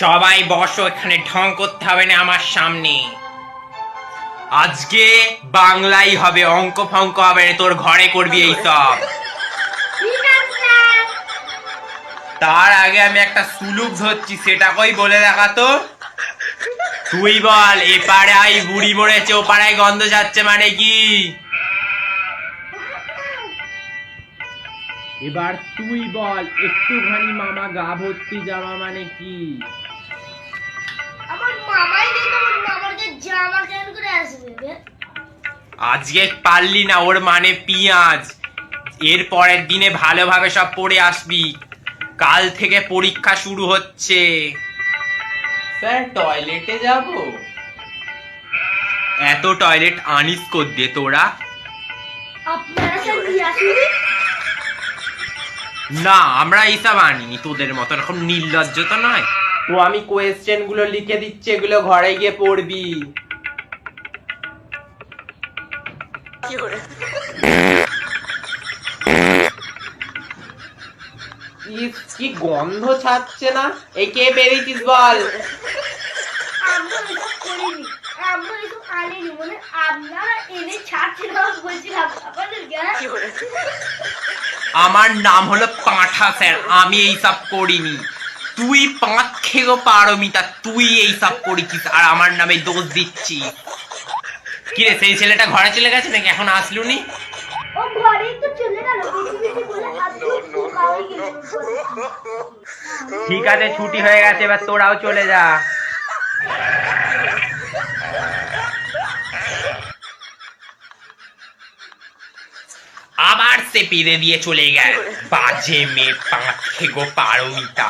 সবাই বসো এখানে ঢং করতে হবে না আমার সামনে। আজকে বাংলাই হবে অঙ্ক ফঙ্ক হবে না তোর ঘরে করবি এই সব। ঠিক আছে স্যার। তার আগে আমি একটা সুলুক ধরছি সেটা কই বলে দেখা তো। তুই বল এ পাড়ায় বুড়ি মরেছে ও পাড়ায় গন্ধ যাচ্ছে মানে কি? এবার তুই বল একটুখানি মামা গা ভর্তি জামা মানে কি? মামাই নেই আমার মামাকে জামা কেন করে আসবে রে? আজকে পারলি না ওর মানে পিঁয়াজ। এর পরের দিনে ভালোভাবে সব পড়ে আসবি। কাল থেকে পরীক্ষা শুরু হচ্ছে। স্যার টয়লেটে যাব? এত টয়লেট আনিস কর দিয়ে তোরা? আপনারা স্যার নিয়ে আসুন না? আমরা এইসব আনিনি তোদের মতো এরকম নির্লজ্জ তো নয়। তো আমি কোয়েশ্চেনগুলো লিখে দিচ্ছি এগুলো ঘরে গিয়ে পড়বি। কি গন্ধ ছাড়ছে না? এই কে বেরিয়েছিস বল? আমরা মানে? আমার নাম হলো পাঁঠা স্যার আমি এইসব করিনি। তুই পাঁচ খেগো পারমিতা তুই এইসব করেছিস আর আমার নামে দোষ দিচ্ছিস। কিরে সেই ছেলেটা ঘরে চলে গেছে নাকি? এখন আসলুনি ও ঘরেই তো চলে গেল ঠিক আছে ছুটি হয়ে গেছে এবার তোরাও চলে যা। আবার সে পেরে দিয়ে চলে গেল। বাজে মেয়ে পাঁচ খেগো পারমিতা